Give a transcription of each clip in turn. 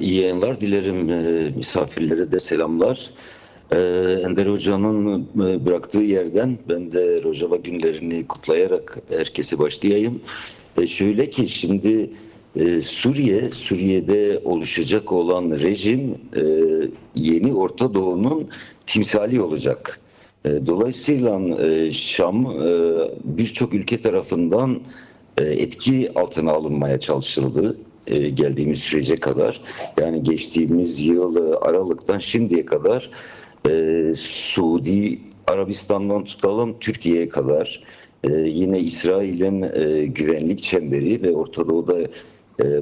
iyi yayınlar dilerim. E, misafirlere de selamlar. E, Ender Hoca'nın e, bıraktığı yerden ben de Rojava günlerini kutlayarak herkese başlayayım. E, şöyle ki şimdi e, Suriye, Suriye'de oluşacak olan rejim e, yeni Orta Doğu'nun timsali olacak. Dolayısıyla Şam birçok ülke tarafından etki altına alınmaya çalışıldı e, geldiğimiz sürece kadar. Yani geçtiğimiz yıl e, Aralık'tan şimdiye kadar e, Suudi Arabistan'dan tutalım Türkiye'ye kadar yine İsrail'in güvenlik çemberi ve Orta Doğu'da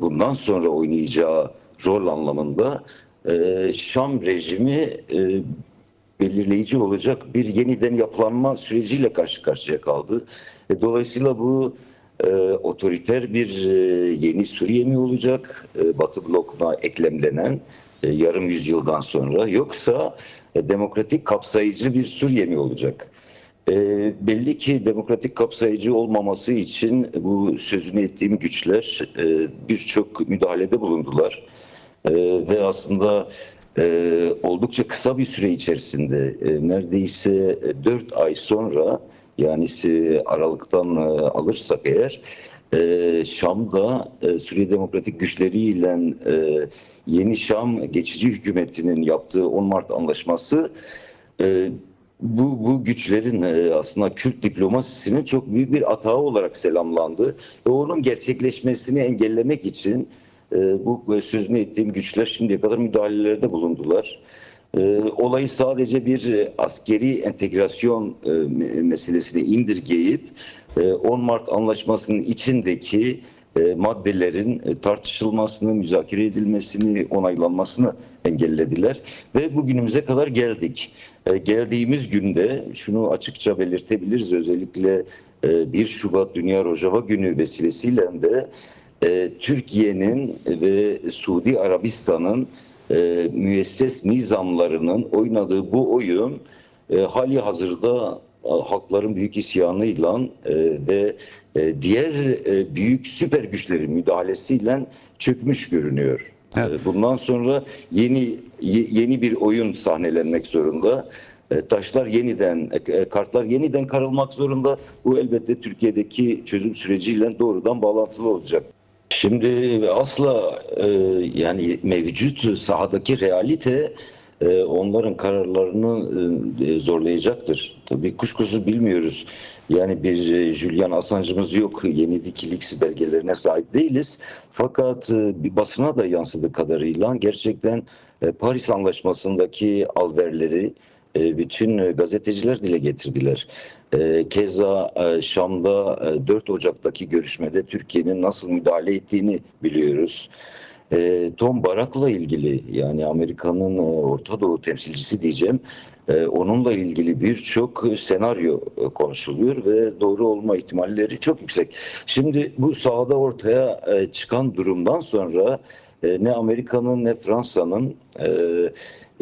bundan sonra oynayacağı rol anlamında Şam rejimi belirleyici olacak bir yeniden yapılanma süreciyle karşı karşıya kaldı. Dolayısıyla bu e, otoriter bir e, yeni Suriye mi olacak? E, Batı blokuna eklemlenen e, yarım yüzyıldan sonra yoksa e, demokratik kapsayıcı bir Suriye mi olacak? E, belli ki demokratik kapsayıcı olmaması için bu sözünü ettiğim güçler e, birçok müdahalede bulundular. E, ve aslında e, oldukça kısa bir süre içerisinde e, neredeyse 4 ay sonra yani e, Aralık'tan e, alırsak eğer e, Şam'da e, Suriye Demokratik Güçleriyle e, Yeni Şam geçici hükümetinin yaptığı 10 Mart anlaşması bu, bu güçlerin aslında Kürt diplomasisinin çok büyük bir atağı olarak selamlandı. Ve onun gerçekleşmesini engellemek için bu sözünü ettiğim güçler şimdiye kadar müdahalelerde bulundular. E, olayı sadece bir e, askeri entegrasyon e, me- meselesine indirgeyip e, 10 Mart anlaşmasının içindeki e, maddelerin e, tartışılmasını, müzakere edilmesini, onaylanmasını engellediler ve bugünümüze kadar geldik. E, geldiğimiz günde şunu açıkça belirtebiliriz özellikle e, 1 Şubat Dünya Rojava Günü vesilesiyle de e, Türkiye'nin ve Suudi Arabistan'ın e, müesses nizamlarının oynadığı bu oyun e, hali hazırda e, halkların büyük isyanıyla e, ve e, diğer e, büyük süper güçlerin müdahalesiyle çökmüş görünüyor. Evet. E, Bundan sonra yeni ye- yeni bir oyun sahnelenmek zorunda. E, Taşlar yeniden, kartlar yeniden karılmak zorunda. Bu elbette Türkiye'deki çözüm süreciyle doğrudan bağlantılı olacak. Şimdi asla e, yani mevcut sahadaki realite e, onların kararlarını e, zorlayacaktır. Tabii kuşkusuz bilmiyoruz. Yani bir e, Julian Assange'ımız yok. Yeni Wikileaks belgelerine sahip değiliz. Fakat e, bir basına da yansıdığı kadarıyla gerçekten e, Paris Anlaşması'ndaki alverleri e, bütün e, gazeteciler dile getirdiler. E, Keza Şam'da e, 4 Ocak'taki görüşmede Türkiye'nin nasıl müdahale ettiğini biliyoruz. Tom Barak'la ilgili yani Amerika'nın Orta Doğu temsilcisi diyeceğim. Onunla ilgili birçok senaryo konuşuluyor ve doğru olma ihtimalleri çok yüksek. Şimdi bu sahada ortaya çıkan durumdan sonra ne Amerika'nın ne Fransa'nın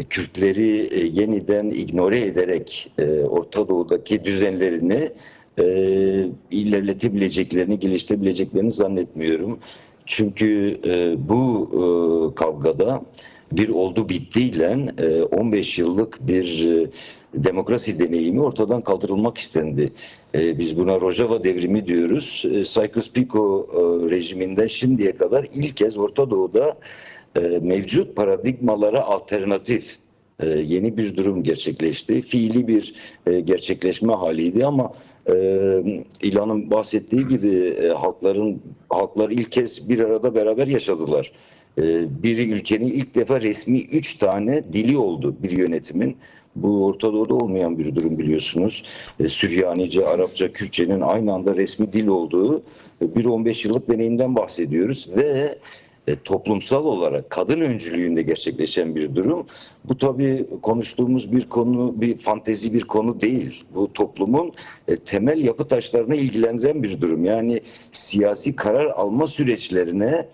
Kürtleri e, yeniden ignore ederek e, Orta Doğu'daki düzenlerini e, ilerletebileceklerini, geliştirebileceklerini zannetmiyorum. Çünkü e, bu e, kavgada bir oldu bittiyle e, 15 yıllık bir e, demokrasi deneyimi ortadan kaldırılmak istendi. E, biz buna Rojava devrimi diyoruz. E, Sykes-Picot e, rejiminden şimdiye kadar ilk kez Orta Doğu'da e, mevcut paradigmalara alternatif e, yeni bir durum gerçekleşti. Fiili bir e, gerçekleşme haliydi ama e, İlhan'ın bahsettiği gibi halkların halklar ilk kez bir arada beraber yaşadılar. E, bir ülkenin ilk defa resmi üç tane dili oldu bir yönetimin. Bu Orta Doğu'da olmayan bir durum biliyorsunuz. Süryanice, Arapça, Kürtçenin aynı anda resmi dil olduğu bir 15 yıllık deneyimden bahsediyoruz ve e, toplumsal olarak kadın öncülüğünde gerçekleşen bir durum. Bu tabii konuştuğumuz bir konu, bir fantezi bir konu değil. Bu toplumun e, temel yapı taşlarına ilgilendiren bir durum. Yani siyasi karar alma süreçlerine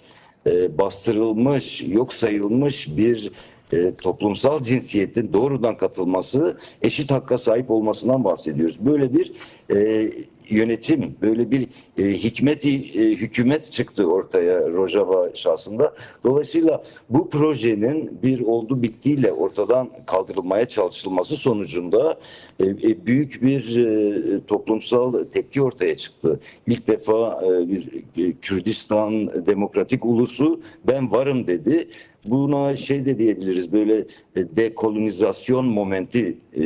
e, bastırılmış, yok sayılmış bir e, toplumsal cinsiyetin doğrudan katılması, eşit hakka sahip olmasından bahsediyoruz. Böyle bir e, yönetim, böyle bir e, hikmet hükümet çıktı ortaya Rojava şahsında. Dolayısıyla bu projenin bir oldu bittiyle ortadan kaldırılmaya çalışılması sonucunda e, e, büyük bir e, toplumsal tepki ortaya çıktı. İlk defa e, bir e, Kürdistan Demokratik Ulusu ben varım dedi. Buna şey de diyebiliriz böyle e, dekolonizasyon momenti e,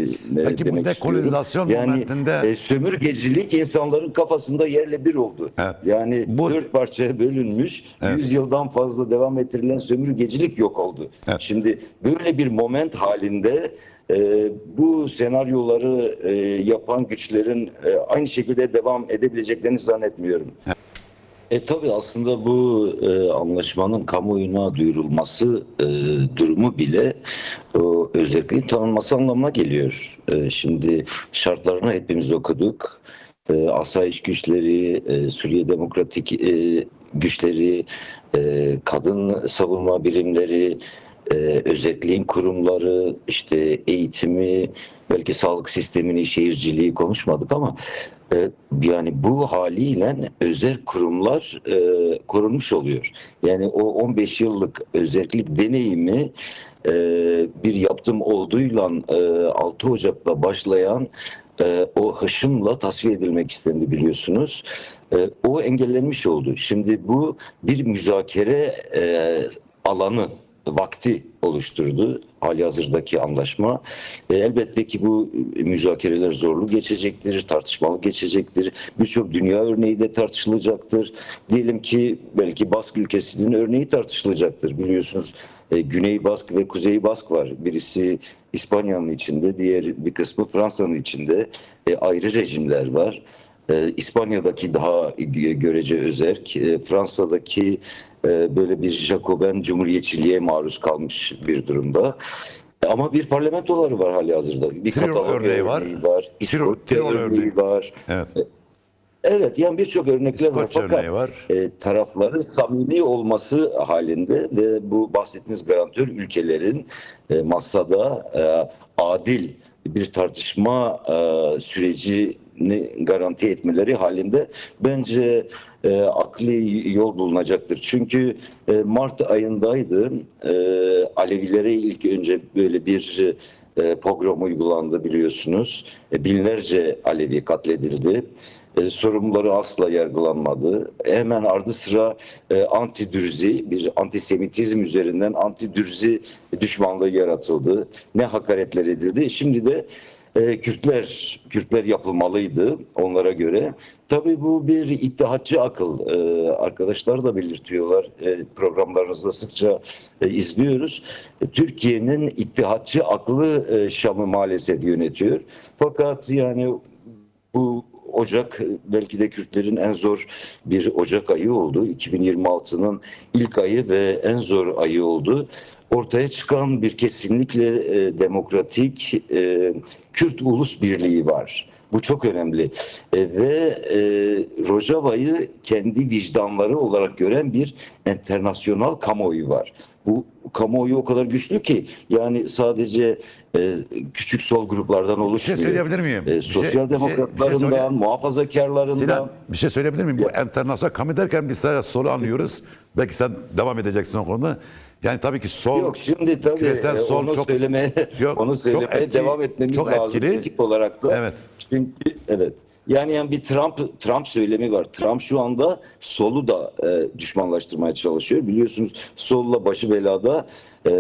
Peki bu dekolonizasyon yani, momentinde- e, sömürgecilik insanların kafasında yerle bir oldu. Evet. Yani Bu- dört parçaya bölünmüş, Evet. 100 yıldan fazla devam ettirilen sömürgecilik yok oldu. Evet. Şimdi böyle bir moment halinde e, bu senaryoları e, yapan güçlerin e, aynı şekilde devam edebileceklerini zannetmiyorum. E tabii aslında bu e, anlaşmanın kamuoyuna duyurulması e, durumu bile o özelliğin tanınması anlamına geliyor. E, şimdi şartlarını hepimiz okuduk. E, asayiş güçleri, e, Suriye Demokratik e, güçleri, e, kadın savunma birimleri, e, özetliğin kurumları, işte eğitimi, belki sağlık sistemini, şehirciliği konuşmadık ama e, yani bu haliyle özel kurumlar e, korunmuş oluyor. Yani o 15 yıllık özellik deneyimi e, bir yaptım olduğuyla e, 6 Ocak'ta başlayan e, o hışımla tasfiye edilmek istendi biliyorsunuz. E, o engellenmiş oldu. Şimdi bu bir müzakere e, alanı vakti oluşturdu hali hazırdaki anlaşma. E, elbette ki bu müzakereler zorlu geçecektir, tartışmalı geçecektir. Birçok dünya örneği de tartışılacaktır. Diyelim ki belki Bask ülkesinin örneği tartışılacaktır. Biliyorsunuz e, Güney Bask ve Kuzey Bask var. Birisi İspanya'nın içinde, diğer bir kısmı Fransa'nın içinde. E, ayrı rejimler var. E, İspanya'daki daha görece özerk, e, Fransa'daki böyle bir Jacoben cumhuriyetçiliğe maruz kalmış bir durumda. Ama bir parlamentoları var hali hazırda. Bir Katalanya örneği var. var. İskoçya örneği örneği. var. Evet. Evet yani birçok örnekler var İskoçya fakat var. e, tarafların samimi olması halinde ve bu bahsettiğiniz garantör ülkelerin e, masada e, adil bir tartışma e, sürecini garanti etmeleri halinde bence e, akli yol bulunacaktır. Çünkü e, Mart ayındaydı e, Alevilere ilk önce böyle bir e, pogrom uygulandı biliyorsunuz. E, binlerce Alevi katledildi. E, sorumluları asla yargılanmadı. Hemen ardı sıra e, antidürzi, bir antisemitizm üzerinden antidürzi düşmanlığı yaratıldı. Ne hakaretler edildi. Şimdi de e, Kürtler, Kürtler yapılmalıydı onlara göre. Tabii bu bir iddihatçı akıl. E, arkadaşlar da belirtiyorlar. E, programlarınızda sıkça e, izliyoruz. E, Türkiye'nin iddihatçı aklı Şam'ı maalesef yönetiyor. Fakat yani bu Ocak belki de Kürtlerin en zor bir Ocak ayı oldu. 2026'nın ilk ayı ve en zor ayı oldu. Ortaya çıkan bir kesinlikle demokratik Kürt ulus birliği var. Bu çok önemli. E, ve e, Rojava'yı kendi vicdanları olarak gören bir internasyonal kamuoyu var. Bu kamuoyu o kadar güçlü ki yani sadece e, küçük sol gruplardan Bir şey oluşmuyor. söyleyebilir miyim? E, şey- sosyal bir şey- bir şey demokratlarından, söyle- muhafazakarlarından. Sinan bir şey söyleyebilir miyim? Bu internasyonel kamu derken biz sadece solu anlıyoruz. Belki sen devam edeceksin o konuda. Yani tabii ki sol Yok şimdi tabii küresel e, sol onu çok- söylemeye Yok, onu çok söylemeye etkili- devam etmemiz çok lazım etkili. olarak da. Evet. Çünkü evet. Yani, yani bir Trump Trump söylemi var. Trump şu anda solu da e, düşmanlaştırmaya çalışıyor. Biliyorsunuz solla başı belada e,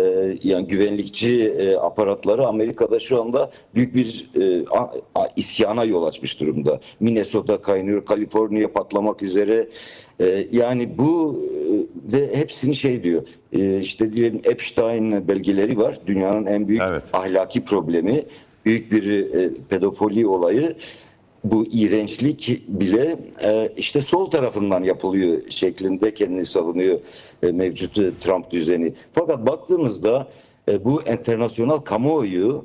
yani güvenlikçi e, aparatları Amerika'da şu anda büyük bir e, a- a- isyana yol açmış durumda. Minnesota kaynıyor, Kaliforniya patlamak üzere. E, yani bu e, ve hepsini şey diyor. E, işte diyelim Epstein belgeleri var. Dünyanın en büyük Evet. ahlaki problemi. Büyük bir e, pedofili olayı bu iğrençlik bile e, işte sol tarafından yapılıyor şeklinde kendini savunuyor e, mevcut e, Trump düzeni. Fakat baktığımızda e, bu internasyonel kamuoyu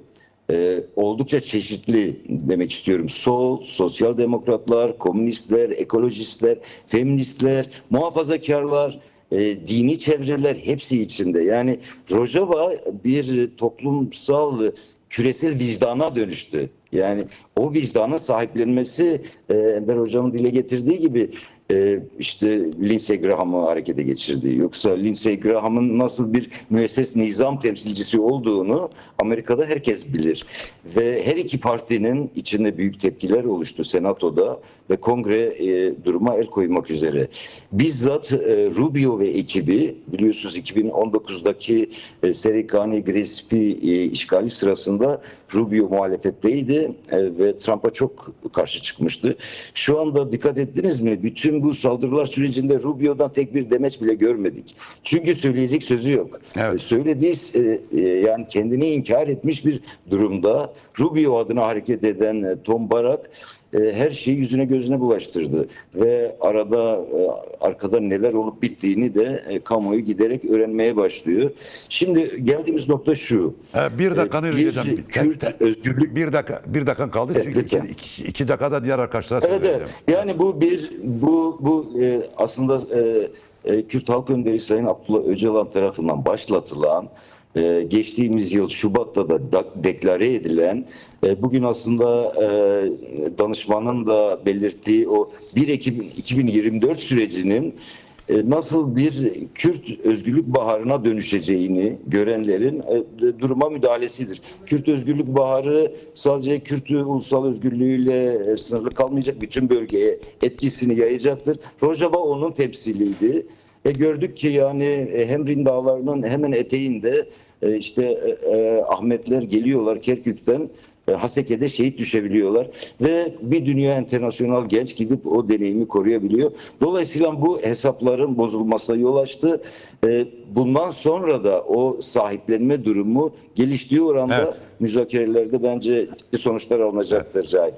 e, oldukça çeşitli demek istiyorum. Sol, sosyal demokratlar, komünistler, ekolojistler, feministler, muhafazakarlar, e, dini çevreler hepsi içinde. Yani Rojava bir toplumsal küresel vicdana dönüştü. Yani o vicdanın sahiplenmesi e, Ender Hocam'ın dile getirdiği gibi e, işte Lindsey Graham'ı harekete geçirdi. Yoksa Lindsey Graham'ın nasıl bir müesses nizam temsilcisi olduğunu Amerika'da herkes bilir. Ve her iki partinin içinde büyük tepkiler oluştu Senato'da ve kongre e, duruma el koymak üzere. Bizzat e, Rubio ve ekibi biliyorsunuz 2019'daki e, Serikani Gillespie e, işgali sırasında Rubio muhalefetteydi e, ve Trump'a çok karşı çıkmıştı. Şu anda dikkat ettiniz mi? Bütün bu saldırılar sürecinde Rubio'dan tek bir demeç bile görmedik. Çünkü söyleyecek sözü yok. Evet. E, Söylediği e, e, yani kendini inkar etmiş bir durumda Rubio adına hareket eden e, Tom Barak e, her şeyi yüzüne gözüne bulaştırdı ve arada e, arkada neler olup bittiğini de kamuoyu giderek öğrenmeye başlıyor. Şimdi geldiğimiz nokta şu. Bir dakikanı E, rica edeceğim. bir Tek- Kürt özgürlük Bir dakika, bir dakikan kaldı Evet, çünkü iki, iki, iki dakikada diğer arkadaşlara Evet, evet. Yani bu bir bu bu aslında Kürt Halk Önderi Sayın Abdullah Öcalan tarafından başlatılan e, geçtiğimiz yıl Şubat'ta da, da deklare edilen e, bugün aslında e, danışmanın da belirttiği o 1 Ekim 2024 sürecinin e, nasıl bir Kürt özgürlük baharına dönüşeceğini görenlerin e, duruma müdahalesidir. Kürt özgürlük baharı sadece Kürt ulusal özgürlüğüyle sınırlı kalmayacak, bütün bölgeye etkisini yayacaktır. Rojava onun temsiliydi. E gördük ki yani e, Hemrin dağlarının hemen eteğinde e, işte e, e, Ahmetler geliyorlar Kerkük'ten e, Haseke'de şehit düşebiliyorlar ve bir dünya internasyonal genç gidip o deneyimi koruyabiliyor. Dolayısıyla bu hesapların bozulmasına yol açtı. Bundan sonra da o sahiplenme durumu geliştiği oranda Evet. müzakerelerde bence sonuçlar alınacaktır Cahit.